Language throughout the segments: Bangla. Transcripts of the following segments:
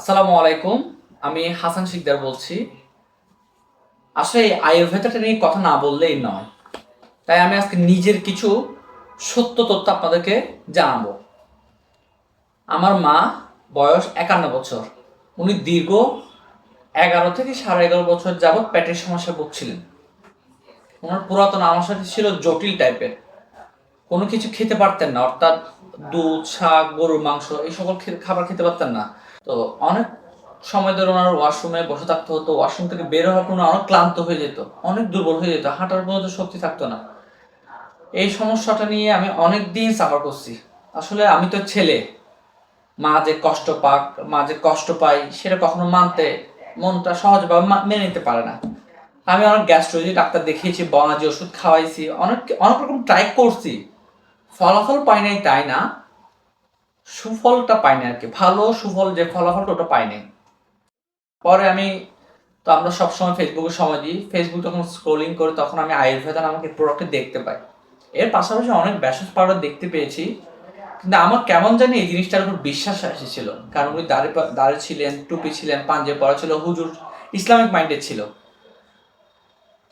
আসসালামু আলাইকুম, আমি হাসান শিকদার বলছি। আসলে এই আয়ুর্বেদাটা নিয়ে কথা না বললেই নয়। তাই আমি আজকে নিজের কিছু সত্য তথ্য আপনাদেরকে জানাব। আমার মা বয়স একান্ন বছর। উনি দীর্ঘ এগারো থেকে সাড়ে এগারো বছর যাবৎ পেটের সমস্যা ভুগছিলেন। ওনার পুরাতন আমার সাথে ছিল জটিল টাইপের কোনো কিছু খেতে পারতেন না, অর্থাৎ দুধ, শাক, গরুর মাংস, এই সকল খাবার খেতে পারতেন না। তো অনেক সময় ধরে ওনার ওয়াশরুমে বসে থাকতে হতো ওয়াশরুম থেকে বের হওয়ার পর অনেক ক্লান্ত হয়ে যেত, অনেক দুর্বল হয়ে যেত, হাঁটার পর্যন্ত শক্তি থাকতো না। এই সমস্যাটা নিয়ে আমি অনেক দিন সাফার করছি। আসলে আমি তো ছেলে, মা যে কষ্ট পাক, মা যে কষ্ট পাই, সেটা কখনো মানতে মনটা সহজভাবে মেনে নিতে পারে না। আমি অনেক গ্যাস্ট্রোলজি, ডাক্তার দেখিয়েছি, বনাজি ওষুধ খাওয়াইছি, অনেক অনেক রকম ট্রাই করছি। ফলাফল পাই নাই তাই না? সুফলটা পাই না আর কি ভালো, সুফল যে ফলাফলটা ওটা পাই নাই। পরে আমি, তো আমরা সবসময় ফেসবুকে সময় দিই। ফেসবুক যখন স্ক্রোলিং করি, তখন আমি আয়ুর্বেদা নামক এই প্রোডাক্টটি দেখতে পাই। এর পাশাপাশি অনেক ব্যাসেস পাউডার দেখতে পেয়েছি। কিন্তু আমার কেমন জানি এই জিনিসটার উপর বিশ্বাস এসেছিল কারণ উনি দাঁড়ে দাঁড়ে ছিলেন, টুপি ছিলেন পাঞ্জে পরা ছিল, হুজুর ইসলামিক মাইন্ডেড ছিল।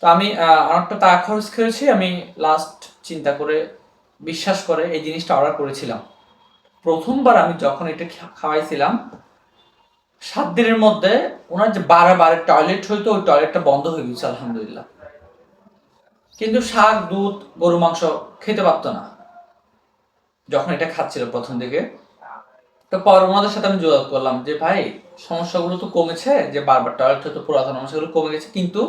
তো আমি অনেকটা তা খরচ করেছি। আমি লাস্ট চিন্তা করে বিশ্বাস করে এই জিনিসটা অর্ডার করেছিলাম। প্রথমবার আমি যখন এটা খাওয়াইছিলাম, সাত দিনের মধ্যে ওনার যে বারে বারে টয়লেট হইতো, ওই টয়লেটটা বন্ধ হয়ে গেছে, আলহামদুলিল্লাহ। কিন্তু শাক, দুধ, গরু, মাংস খেতে পারতো না। যখন এটা খাচ্ছিল প্রথম দিকে, তো পর ওনাদের সাথে আমি যোগাযোগ করলাম যে, ভাই, সমস্যাগুলো তো কমেছে, যে বারবার টয়লেট হতো পুরাতন সমস্যাগুলো কমে গেছে, কিন্তু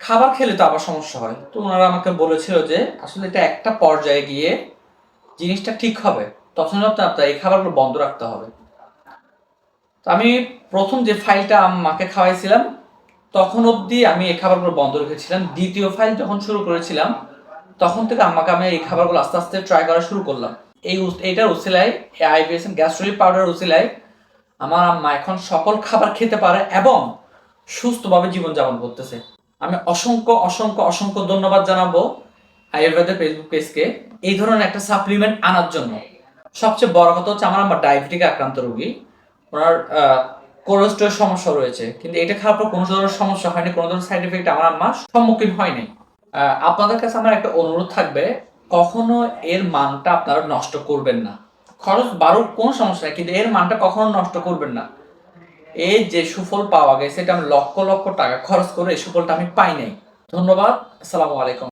খাবার খেলে তো আবার সমস্যা হয়। তো ওনারা আমাকে বলেছিল যে, আসলে এটা একটা পর্যায়ে গিয়ে জিনিসটা ঠিক হবে। তখন আপনার এই খাবারগুলো বন্ধ রাখতে হবে। তো আমি প্রথম যে ফাইলটা মাকে খাওয়াইছিলাম, তখন অবধি আমি এই খাবারগুলো বন্ধ রেখেছিলাম। দ্বিতীয় ফাইল যখন শুরু করেছিলাম, তখন থেকে আমাকে আমি এই খাবারগুলো আস্তে আস্তে ট্রাই করা শুরু করলাম। এই এইটার উসিলায় আইবিএসএন গ্যাস্ট্রোলিক পাউডার উসিলায় আমার আম্মা এখন সকল খাবার খেতে পারে এবং সুস্থভাবে জীবনযাপন করতেছে। আমি অসংখ্য অসংখ্য অসংখ্য ধন্যবাদ জানাব আয়ুর্বেদের ফেসবুক পেজকে এই ধরনের একটা সাপ্লিমেন্ট আনার জন্য। সবচেয়ে বড় কথা হচ্ছে আমার আমার ডায়াবেটিক আক্রান্ত রোগী। ওনার কোলেস্ট্রল সমস্যা রয়েছে, কিন্তু এটা খাওয়ার পর কোনো ধরনের সমস্যা হয়নি, কোনো ধরনের সাইড এফেক্ট আমার আম্মা সম্মুখীন হয়নি। আপনাদের কাছে আমার একটা অনুরোধ থাকবে, কখনো এর মানটা আপনারা নষ্ট করবেন না। খরচ বাড়ুক কোনো সমস্যা কিন্তু এর মানটা কখনো নষ্ট করবেন না। এই যে সুফল পাওয়া গেছে, এটা আমি লক্ষ লক্ষ টাকা খরচ করে এই সুফলটা আমি পাই নাই। ধন্যবাদ, আসসালামু আলাইকুম।